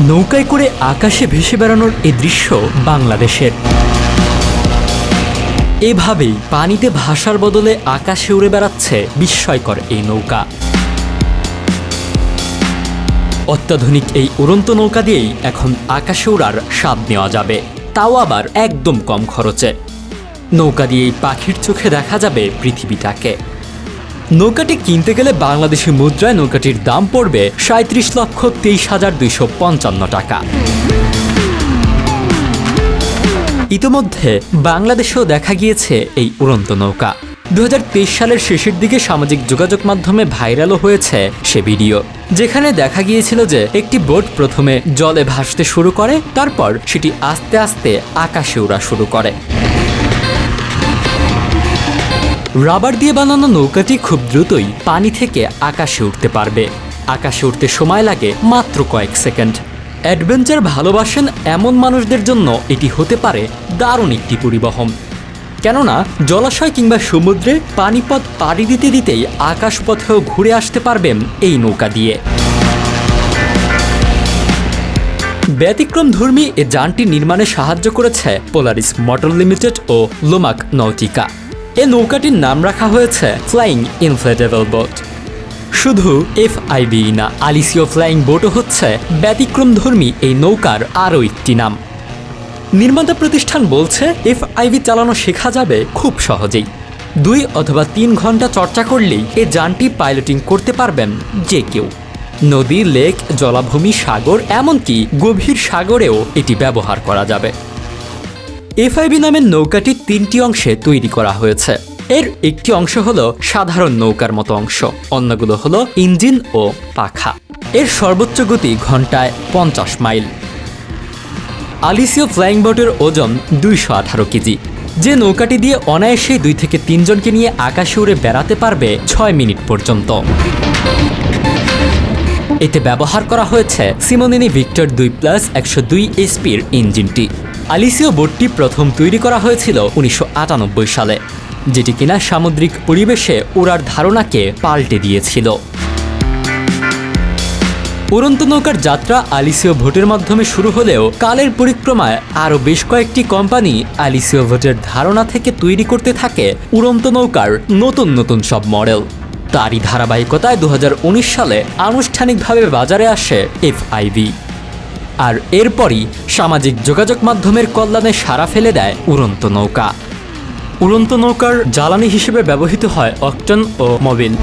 নৌকায় করে আকাশে ভেসে বেড়ানোর এই দৃশ্য বাংলাদেশের। এভাবেই পানিতে ভাসার বদলে আকাশে উড়ে বেড়াচ্ছে বিস্ময়কর এই নৌকা। অত্যাধুনিক এই উড়ন্ত নৌকা দিয়েই এখন আকাশে উড়ার স্বাদ নেওয়া যাবে। তাও আবার একদম কম খরচে। নৌকা দিয়েই পাখির চোখে দেখা যাবে পৃথিবীটাকে। নৌকাটি কিনতে গেলে বাংলাদেশি মুদ্রায় নৌকাটির দাম পড়বে সাঁত্রিশ লক্ষ তেইশ হাজার দুইশো পঞ্চান্ন টাকা। ইতোমধ্যে বাংলাদেশেও দেখা গিয়েছে এই উড়ন্ত নৌকা। দু হাজার তেইশ সালের শেষের দিকে সামাজিক যোগাযোগ মাধ্যমে ভাইরালও হয়েছে সে ভিডিও। যেখানে দেখা গিয়েছিল যে একটি বোট প্রথমে জলে ভাসতে শুরু করে, তারপর সেটি আস্তে আস্তে আকাশে উড়া শুরু করে। রাবার দিয়ে বানানো নৌকাটি খুব দ্রুতই পানি থেকে আকাশে উঠতে পারবে। আকাশে উঠতে সময় লাগে মাত্র কয়েক সেকেন্ড। অ্যাডভেঞ্চার ভালোবাসেন এমন মানুষদের জন্য এটি হতে পারে দারুণ একটি পরিবহন। কেননা, জলাশয় কিংবা সমুদ্রে পানিপথ পাড়ি দিতে দিতেই আকাশপথেও ঘুরে আসতে পারবেন এই নৌকা দিয়ে। ব্যতিক্রম ধর্মী এ যানটি নির্মাণে সাহায্য করেছে পোলারিস মোটর লিমিটেড ও লোমাক নৌটিকা। এ নৌকাটির নাম রাখা হয়েছে ফ্লাইং ইনফ্লেটেবল বোট শুধু এফ এফআইবি না আলিসিও ফ্লাইং বোটও হচ্ছে ব্যতিক্রম ধর্মী এই নৌকার আরও একটি নাম। নির্মাতা প্রতিষ্ঠান বলছে এফআইভি চালানো শেখা যাবে খুব সহজেই। দুই অথবা তিন ঘণ্টা চর্চা করলেই এ যানটি পাইলটিং করতে পারবেন যে কেউ। নদী লেক জলাভূমি, সাগর, এমনকি গভীর সাগরেও এটি ব্যবহার করা যাবে। এফআইবি নামের নৌকাটি তিনটি অংশে তৈরি করা হয়েছে। এর একটি অংশ হলো সাধারণ নৌকার মতো অংশ, অন্যগুলো হলো ইঞ্জিন ও পাখা। এর সর্বোচ্চ গতি ঘন্টায় পঞ্চাশ মাইল। আলিসিও ফ্লাইং বোটের ওজন দুইশো আঠারো কেজি। যে নৌকাটি দিয়ে অনায়াসেই দুই থেকে তিনজনকে নিয়ে আকাশে উড়ে বেড়াতে পারবে ছয় মিনিট পর্যন্ত। এতে ব্যবহার করা হয়েছে সিমোনিনি ভিক্টর দুই প্লাস একশো দুই এসপির ইঞ্জিনটি। আলিসিও বোটটি প্রথম তৈরি করা হয়েছিল উনিশশো আটানব্বই সালে, যেটি কিনা সামুদ্রিক পরিবেশে ওড়ার ধারণাকে পাল্টে দিয়েছিল। উড়ন্ত নৌকার যাত্রা আলিসিও ভোটের মাধ্যমে শুরু হলেও কালের পরিক্রমায় আরও বেশ কয়েকটি কোম্পানি আলিসিও ভোটের ধারণা থেকে তৈরি করতে থাকে উড়ন্ত নৌকার নতুন নতুন সব মডেল। তারই ধারাবাহিকতায় দু হাজার উনিশ সালে আনুষ্ঠানিকভাবে বাজারে আসে এফআইভি। আর এরপরই সামাজিক যোগাযোগ মাধ্যমের কল্যাণে সারা ফেলে দেয় উড়ন্ত নৌকা। উড়ন্ত নৌকার জ্বালানি হিসেবে ব্যবহৃত হয় অকটন ও মবিল।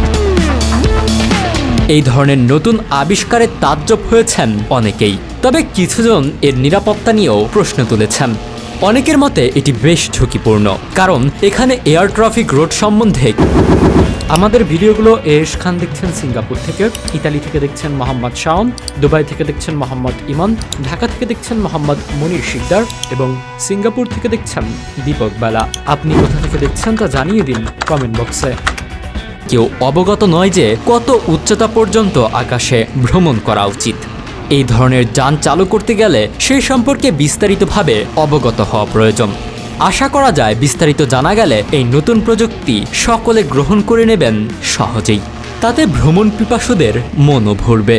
এই ধরনের নতুন আবিষ্কারে তাজ্জব হয়েছেন অনেকেই। তবে কিছুজন এর নিরাপত্তা নিয়েও প্রশ্ন তুলেছেন। অনেকের মতে এটি বেশ ঝুঁকিপূর্ণ, কারণ এখানে এয়ার ট্রাফিক রোড সম্বন্ধে আমাদের ভিডিওগুলো এস খান দেখছেন সিঙ্গাপুর থেকে, ইতালি থেকে দেখছেন মোহাম্মদ শাওন দুবাই থেকে দেখছেন মোহাম্মদ ইমান, ঢাকা থেকে দেখছেন মোহাম্মদ মনির শিকদার এবং সিঙ্গাপুর থেকে দেখছেন দীপক বেলা। আপনি কোথা থেকে দেখছেন তা জানিয়ে দিন কমেন্ট বক্সে। কেউ অবগত নয় যে কত উচ্চতা পর্যন্ত আকাশে ভ্রমণ করা উচিত। এই ধরনের যান চালু করতে গেলে সেই সম্পর্কে বিস্তারিতভাবে অবগত হওয়া প্রয়োজন। আশা করা যায় বিস্তারিত জানা গেলে এই নতুন প্রযুক্তি সকলে গ্রহণ করে নেবেন সহজেই। তাতে ভ্রমণ পিপাসুদের মনও ভরবে।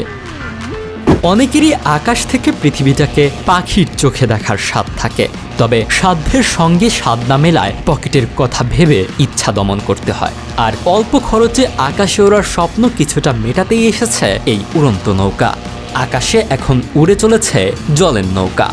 অনেকেরই আকাশ থেকে পৃথিবীটাকে পাখির চোখে দেখার স্বাদ থাকে। তবে সাধ্যের সঙ্গে স্বাদ না মেলায় পকেটের কথা ভেবে ইচ্ছা দমন করতে হয়। আর অল্প খরচে আকাশে ওড়ার স্বপ্ন কিছুটা মেটাতেই এসেছে এই উড়ন্ত নৌকা। আকাশে এখন উড়ে চলেছে জলের নৌকা।